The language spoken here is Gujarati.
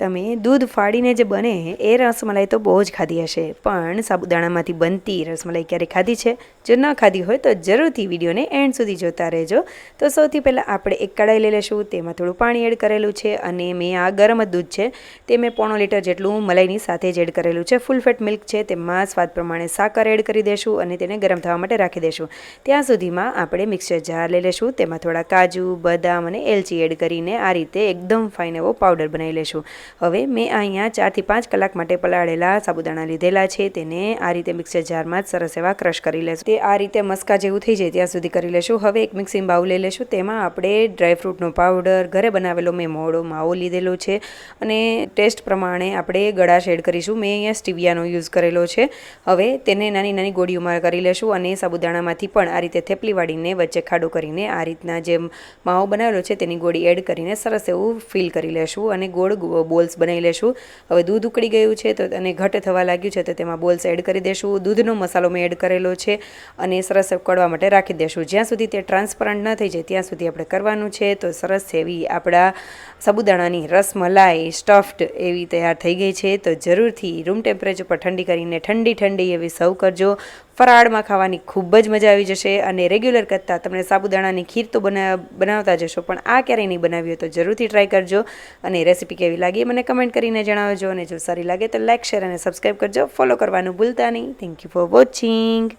તમે દૂધ ફાડીને જે બને, એ રસમલાઈ તો બહુ જ ખાધી હશે. પણ સાબુદાણામાંથી બનતી રસમલાઈ ક્યારેય ખાધી છે? જો ન ખાધી હોય તો જરૂરથી વિડીયોને એન્ડ સુધી જોતા રહેજો. તો સૌથી પહેલાં આપણે એક કડાઈ લઈ લઈશું, તેમાં થોડું પાણી એડ કરેલું છે અને મેં આ ગરમ દૂધ છે, તે મેં પોણો લીટર જેટલું મલાઈની સાથે જ એડ કરેલું છે. ફૂલ ફેટ મિલ્ક છે, તેમાં સ્વાદ પ્રમાણે સાકર એડ કરી દેશું અને તેને ગરમ થવા માટે રાખી દેશું. ત્યાં સુધીમાં આપણે મિક્સર જાર લઈ લઈશું, તેમાં થોડા કાજુ, બદામ અને એલચી એડ કરીને આ રીતે એકદમ ફાઇન એવો પાવડર બનાવી લેશું હવે મેં અહીંયા ચારથી પાંચ કલાક માટે પલાળેલા સાબુદાણા લીધેલા છે. તેને આ રીતે મિક્સર જારમાં જ સરસ એવા ક્રશ કરી લેશું. તે આ રીતે મસ્કા જેવું થઈ જાય ત્યાં સુધી કરી લેશું. હવે એક મિક્સિંગ બાઉલ લઈ લેશું. તેમાં આપણે ડ્રાયફ્રૂટનો પાવડર, ઘરે બનાવેલો મેં મોડો માવો લીધેલો છે અને ટેસ્ટ પ્રમાણે આપણે ગળાશ એડ કરીશું. મેં અહીંયા સ્ટીવિયાનો યુઝ કરેલો છે. હવે તેને નાની નાની ગોળીઓમાં કરી લેશું અને સાબુદાણામાંથી પણ આ રીતે થેપલી વાળીને વચ્ચે ખાડો કરીને આ રીતના જે માવો બનાવેલો છે તેની ગોળી એડ કરીને સરસ એવું ફિલ કરી લેશું અને ગોળ બોલ્સ બનાવી લેશું. હવે દૂધ ઉકળી ગયું છે તો અને ઘટ થવા લાગ્યું છે તો તેમાં બોલ્સ એડ કરી દેશું. દૂધનો મસાલો મેં એડ કરેલો છે અને સરસ કડવા માટે રાખી દેશું. જ્યાં સુધી તે ટ્રાન્સપરન્ટ ન થઈ જાય ત્યાં સુધી આપણે કરવાનું છે તો સરસ એવી આપણા સાબુદાણાની રસમલાઈ સ્ટફ્ડ એવી તૈયાર થઈ ગઈ છે તો જરૂરથી રૂમ ટેમ્પરેચર પર ઠંડી કરીને ઠંડી ઠંડી એવી સર્વ કરજો. ફરાળમાં ખાવાની ખૂબ જ મજા આવી જશે અને રેગ્યુલર કરતાં તમને સાબુદાણાની ખીર તો બના, બનાવતા જશો પણ આ ક્યારેય નહીં બનાવી હોય તો જરૂરથી ટ્રાય કરજો અને રેસીપી કેવી લાગી મને કમેન્ટ કરીને જણાવજો અને જો સારી લાગે તો લાઇક શેર અને સબસ્ક્રાઈબ કરજો. ફોલો કરવાનું ભૂલતા નહીં. Thank you for watching